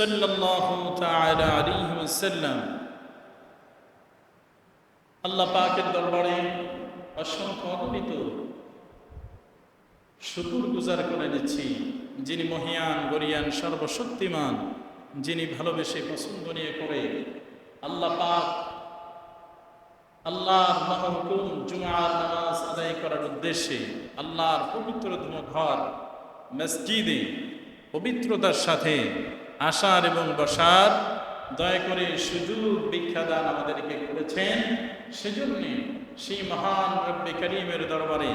সাল্লাল্লাহু আল্লাহ পাকের দরবারে অসংখ্য অগণিত শুকুর গুজার করে দিচ্ছি। যিনি মহিয়ান, গরিয়ান, সর্বশক্তিমান, যিনি ভালোবেসে পছন্দ নিয়ে করে আল্লাহ পাক আল্লাহর মহকুম জুমার নামাজ আদায় করার উদ্দেশ্যে আল্লাহর পবিত্রতম ঘর, মসজিদে পবিত্রতার সাথে আসার এবং বসার, দয়া করে সুযোগ বিখ্যাদান আমাদেরকে করেছেন। সেজন্য সেই মহান রব্বে করিমের দরবারে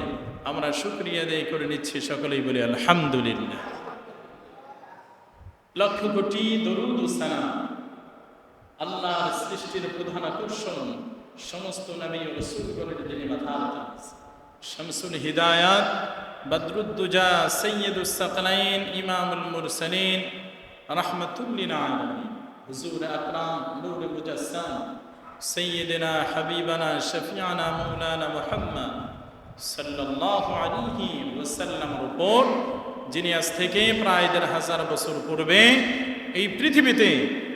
আমরা শুক্রিয়া আদায় করে নিচ্ছি সকলেই বলি আলহামদুলিল্লাহ। লক্ষ কোটি দরুদ সালাম। আল্লাহর সৃষ্টির প্রধান আকর্ষণ সমস্ত নবী ও রসুলগণের যিনি মাথা শামসুল হিদায়াত, বদরুদ্দুজা, সৈয়দুস সাকলাইন ইমামুল মুরসালিন উপর, যিনি আজ থেকে প্রায় দেড় হাজার বছর পূর্বে এই পৃথিবীতে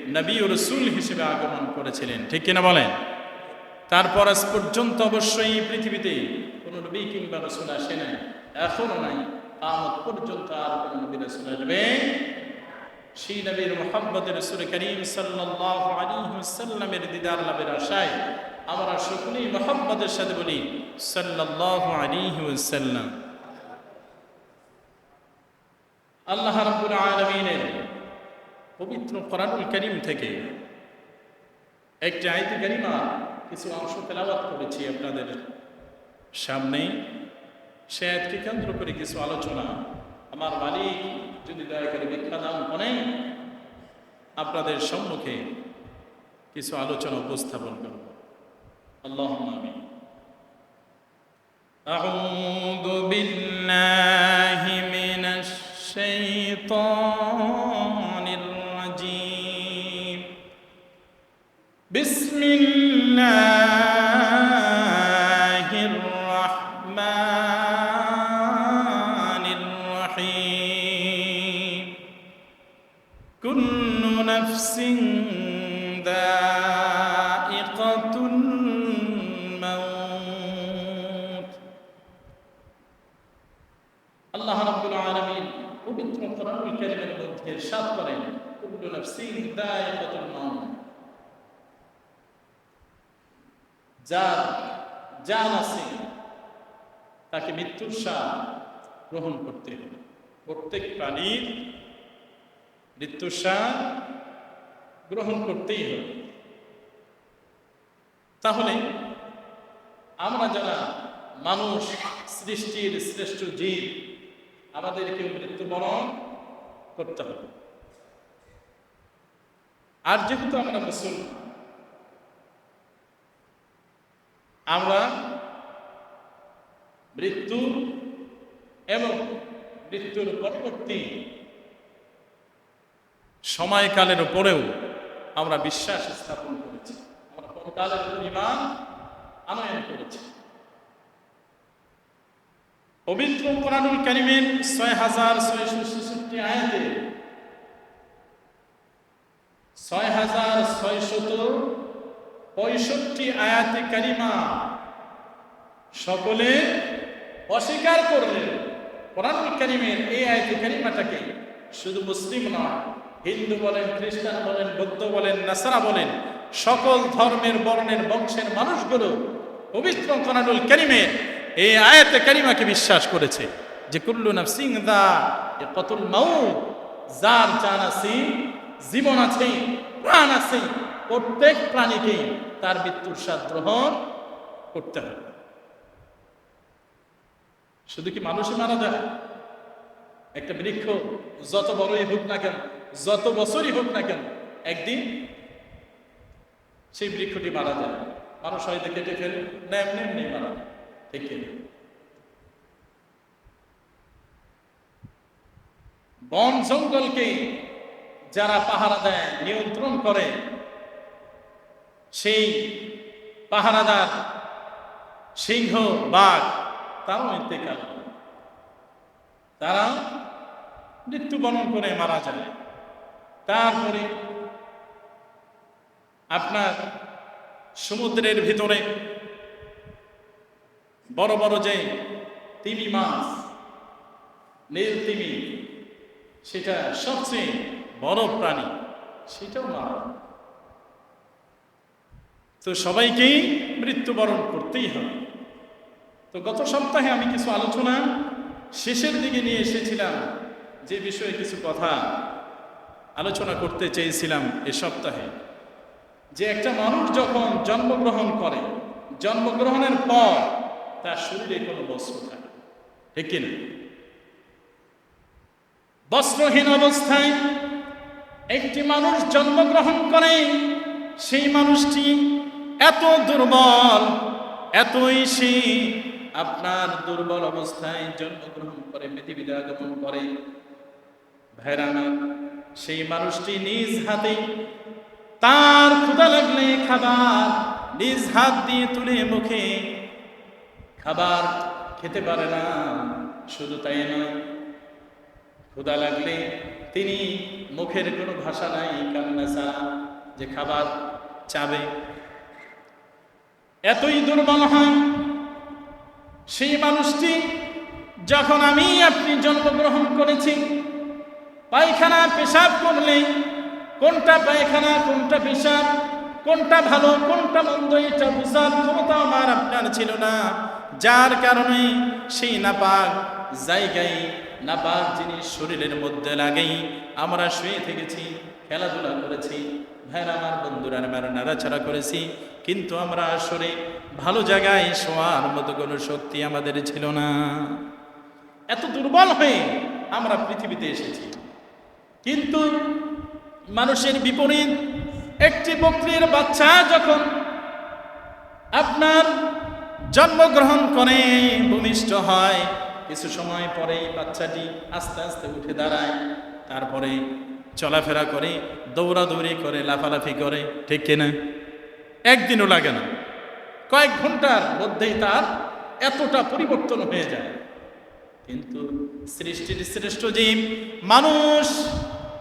নবী রসুল হিসেবে আগমন করেছিলেন। ঠিক কিনা বলেন? তারপর আজ পর্যন্ত অবশ্যই এই পৃথিবীতে কোন নবী কিংবা রসুল আসে নাই, এখনও নাই আমত পর্যন্ত আর কোন নবী রসুল আসবে সেই নবীর মোহাম্মদের রসুল করিম সাল্লাল্লাহু আলাইহি ওয়াসাল্লামের দিদার লাভের আশায় আমরা সকলেই মোহাম্মদের সাথে বলি সাল্লাল্লাহু আলাইহি ওয়াসাল্লাম। আল্লাহ রাব্বুল আলামিনের পবিত্র কোরআনুল করিম থেকে একটি আয়তি কারিমা কিছু অংশ তেলাওয়াত করেছি আপনাদের সামনে সে আয়াতকে কেন্দ্র করে কিছু আলোচনা আমার মালিক যদি দয়া করে ভিক্ষা দান করেন আপনাদের সম্মুখে কিছু আলোচনা উপস্থাপন করব আল্লাহ আমি أعوذ بالله ইরশাদ করেন কুল্লু নাফসিন দায়িকাতুল মাউত যার জান আছে, তাকে মৃত্যুর স্বাদ গ্রহণ করতে হবে। প্রত্যেক প্রাণীর মৃত্যুর স্বাদ গ্রহণ করতেই হবে। তাহলে আমরা যারা মানুষ, সৃষ্টির শ্রেষ্ঠ জীব আমাদেরকে মৃত্যুবরণ করতে হবে। আর যেহেতু আমরা মুসলমান আমরা মৃত্যু এবং মৃত্যুর পরবর্তী সময়কালের উপরেও আমরা বিশ্বাস স্থাপন করেছি। আমরা পরকালের পরিমাণ আনয়ন করেছি। পবিত্র কোরআনুল কারিমের ছয় হাজার ছয়শো ছেষট্টি আয়াতে ছয় হাজার ছয়শত পঁয়ষট্টি আয়াতে কারিমা সকলে অস্বীকার করলেন। কোরআনুল কারিমের এই আয়াতে কারিমাটাকে শুধু মুসলিম নয়, হিন্দু বলেন, খ্রিস্টান বলেন, বৌদ্ধ বলেন, নাসারা বলেন, সকল ধর্মের, বর্ণের, বংশের মানুষগুলো পবিত্র কনাডুল করিমের এই আয়াতে কারিমাকে বিশ্বাস করেছে যে কুল্লু নাফসিং দা এ কতুল মাউ যার জান আছে, জীবন আছে, প্রাণ আছে, প্রত্যেক প্রাণীকেই তার মৃত্যুর স্বাদ গ্রহণ করতে হবে। শুধু কি মানুষই মারা যায়? একটা বৃক্ষ যত বড়ই হোক না কেন, যত বছরই হোক না কেন, একদিন সেই বৃক্ষটি মারা যায়। মানুষ হয়তো কেটে ফেলে, না, এমনি এমনি মারা ঠিক বন জঙ্গলকে যারা পাহারা দেয়, নিয়ন্ত্রণ করে, সেই পাহারাদার সিংহ, বাঘ, তারাও ইন্তেকাল। তারা মৃত্যুবরণ করে মারা যায় তারপরে আপনার সমুদ্রের ভিতরে বড় বড় যে তিমি মাছ, নীল তিমি সেটা সবচেয়ে বড় প্রাণী, সেটাও মারা তো সবাইকেই মৃত্যুবরণ করতেই হবে। তো গত সপ্তাহে আমি কিছু আলোচনা শেষের দিকে নিয়ে এসেছিলাম, যে বিষয়ে কিছু কথা আলোচনা করতে চেয়েছিলাম এ সপ্তাহে। যে একটা মানুষ যখন জন্মগ্রহণ করে, জন্মগ্রহণের পর তার শরীরে কোনো বস্ত্র থাকে, ঠিক কিনা? বস্ত্রহীন অবস্থায় একটি মানুষ জন্মগ্রহণ করে, সেই মানুষটি এত দুর্বল, এতই সে আপনার দুর্বল অবস্থায় জন্মগ্রহণ করে, পৃথিবীতে আগমন করে। ভেড়ানা সেই মানুষটি নিজ হাতে তার ক্ষুদা লাগলে খাবার নিজ হাত দিয়ে তুলে মুখে খাবার খেতে পারে না। শুধু তাই নয় ক্ষুদা লাগলে তিনি মুখের কোনো ভাষা নাই, কান্না ছাড়া যে খাবার চাবে। এতই দুর্বল হয় সেই মানুষটি যখন আমি আপনি জন্মগ্রহণ করেছি, পায়খানা পেশাব করলে কোনটা পায়খানা, কোনটা পেশাব, কোনটা ভালো, কোনটা মন্দ, এটা বুঝার ক্ষমতা আমার আপনার ছিল না। যার কারণে সেই নাপাক জায়গায় নাপাক জিনিস শরীরের মধ্যে লাগেই আমরা শুয়ে থেকেছি, খেলাধুলা করেছি ভাইরা আমার বন্ধুরা আমার নাড়াছাড়া করেছি, কিন্তু আমরা আসলে ভালো জায়গায় শোয়ার মতো কোনো শক্তি আমাদের ছিল না। এত দুর্বল হয়ে আমরা পৃথিবীতে এসেছি। কিন্তু মানুষের বিপরীত, একটি বকরির বাচ্চা যখন আপনার জন্মগ্রহণ করে, ভূমিষ্ঠ হয় কিছু সময় পরেই বাচ্চাটি আস্তে আস্তে উঠে দাঁড়ায়। তারপরে চলাফেরা করে, দৌড়াদৌড়ি করে, লাফালাফি করে, ঠিক কিনা? একদিনও লাগে না। কয়েক ঘণ্টার মধ্যেই তার এতটা পরিবর্তন হয়ে যায়। কিন্তু সৃষ্টির শ্রেষ্ঠ জীব, মানুষ,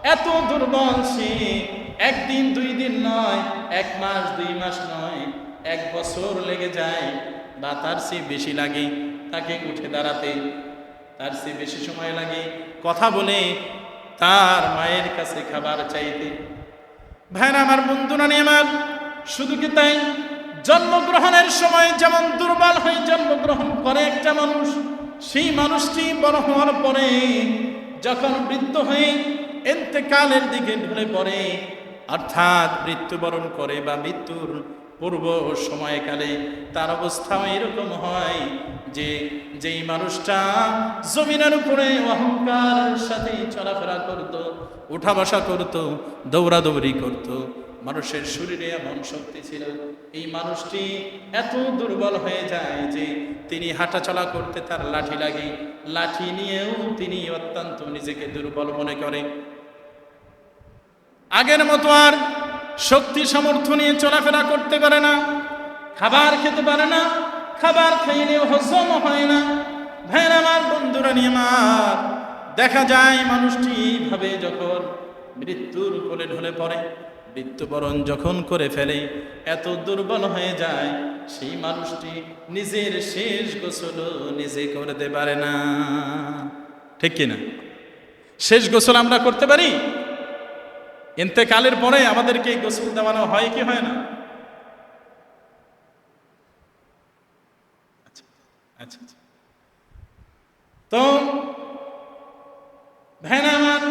এত দুর্বল সে একদিন দুই দিন নয়, এক মাস দুই মাস নয়, এক বছর লেগে যায়, বা তার চেয়ে বেশি লাগে। তাকে উঠে দাঁড়াতে। তার সে বেশি সময় লাগে কথা বলে তার মায়ের কাছে খাবার চাইতে। ভাইরা আমার বন্ধুরা নিয়ে আমার, শুধু কি তাই? জন্মগ্রহণের সময় যেমন দুর্বল হয়ে জন্মগ্রহণ করে একটা মানুষ, সেই মানুষটি বড় হওয়ার পরে যখন বৃদ্ধ হয়ে এতেকালের দিকে ঢলে পড়ে, অর্থাৎ মৃত্যুবরণ করে বা মৃত্যুর পূর্ব সময়কালে তার অবস্থাও এরকম হয় যে যেই মানুষটা জমিনের উপরে অহংকার সাথে চলাফেরা করত, উঠা বসা করত, দৌড়াদৌড়ি করত, মানুষের শরীরে এমন শক্তি ছিল। এই মানুষটি এত দুর্বল হয়ে যায় যে তিনি হাঁটাচলা করতে তার লাঠি লাগে। লাঠি নিয়েও তিনি অত্যন্ত নিজেকে দুর্বল মনে করে। আগের মতো আর শক্তি, সামর্থ্য নিয়ে চলাফেরা করতে পারে না, খাবার খেতে পারে না, খাবার খাইলেও হজম হয় না। ভাইয়ের আমার, বন্ধুরা নিয়ে আমার, দেখা যায় মানুষটি এইভাবে যখন মৃত্যুর কোলে ঢলে পড়ে, মৃত্যুবরণ যখন করে ফেলে, এত দুর্বল হয়ে যায়, সেই মানুষটি নিজের শেষ গোসল নিজে করতে পারে না। ঠিক কিনা? শেষ গোসল আমরা করতে পারি? ইন্তেকালের পরে আমাদেরকে গোসল দেওয়ানো হয় কি হয় না? আচ্ছা আচ্ছা আচ্ছা। তো ভ্যান আমার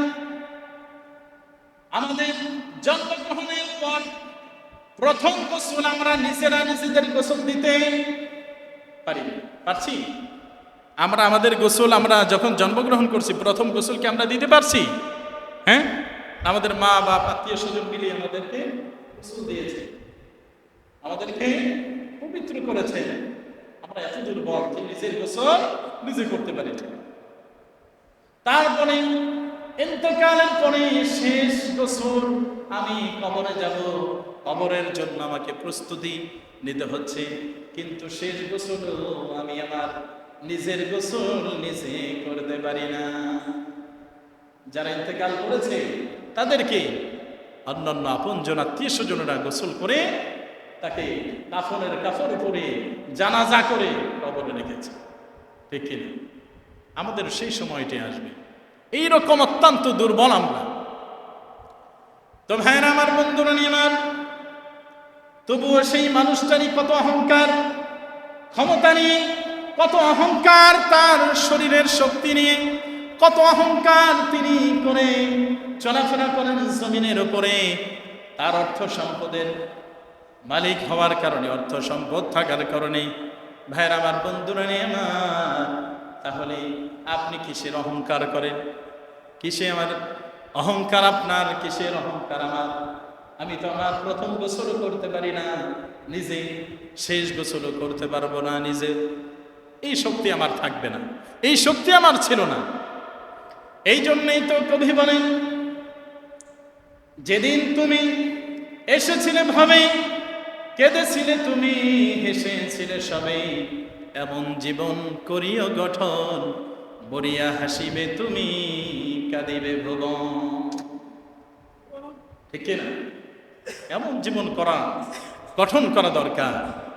আমাদের জন্মগ্রহণের পর প্রথম গোসল আমরা নিজেরা নিজেদের গোসল দিতে পারি। পারছি? আমরা আমাদের গোসল আমরা যখন জন্মগ্রহণ করছি, প্রথম গোসলকে আমরা দিতে পারছি? হ্যাঁ? আমাদের মা বাপ আত্মীয় স্বজন মিলিয়ে আমাদেরকে গোসল দিয়েছে। আমাদেরকে পবিত্র করেছে। আমরা এত দুর্বল যে নিজের গোসল নিজে করতে পারি। তারপরে ইন্তকালের পরে শেষ গোসল আমি কবরে যাব। কবরের জন্য আমাকে প্রস্তুতি নিতে হচ্ছে। কিন্তু শেষ গোসল আমি আমার নিজের গোসল নিজে করতে পারি না। যারা ইন্তেকাল করেছে তাদেরকে অন্যান্য আপনজন আত্মীয় স্বজনেরা গোসল করে তাকে কাফনের কাফর পরে জানাজা করে কবরে রেখেছে। ঠিক কিনা আমাদের সেই সময়টি আসবে। এইরকম অত্যন্ত দুর্বল আমরা। তো ভাইরা আমার বন্ধুরা আমার তবুও সেই মানুষটারই কত অহংকার, ক্ষমতা নিয়ে, কত অহংকার তার শরীরের শক্তি নিয়ে, কত অহংকার তিনি করে চলাফেরা করেন জমিনের উপরে, তার অর্থ সম্পদের মালিক হওয়ার কারণে, অর্থ সম্পদ থাকার কারণে। ভাইয়ের, আমার বন্ধুরা, নিয়ে আমার তাহলে আপনি কিসের অহংকার করেন? কিসে আমার অহংকার আপনার? কিসের অহংকার আমার? আমি তো আমার প্রথম গোসলও করতে পারি না, নিজে শেষ গোসলও করতে পারব না নিজে। এই শক্তি আমার থাকবে না, এই শক্তি আমার ছিল না। এই জন্যই তো কবি বলেন যেদিন তুমি এসেছিলে ভাবে কেঁদেছিলে তুমি, হেসেছিলে সবে এমন জীবন করিও গঠন বরিয়া হাসিবে তুমি, কাঁদিবে ভুবন ঠিক না? এমন জীবন করা, গঠন করা দরকার।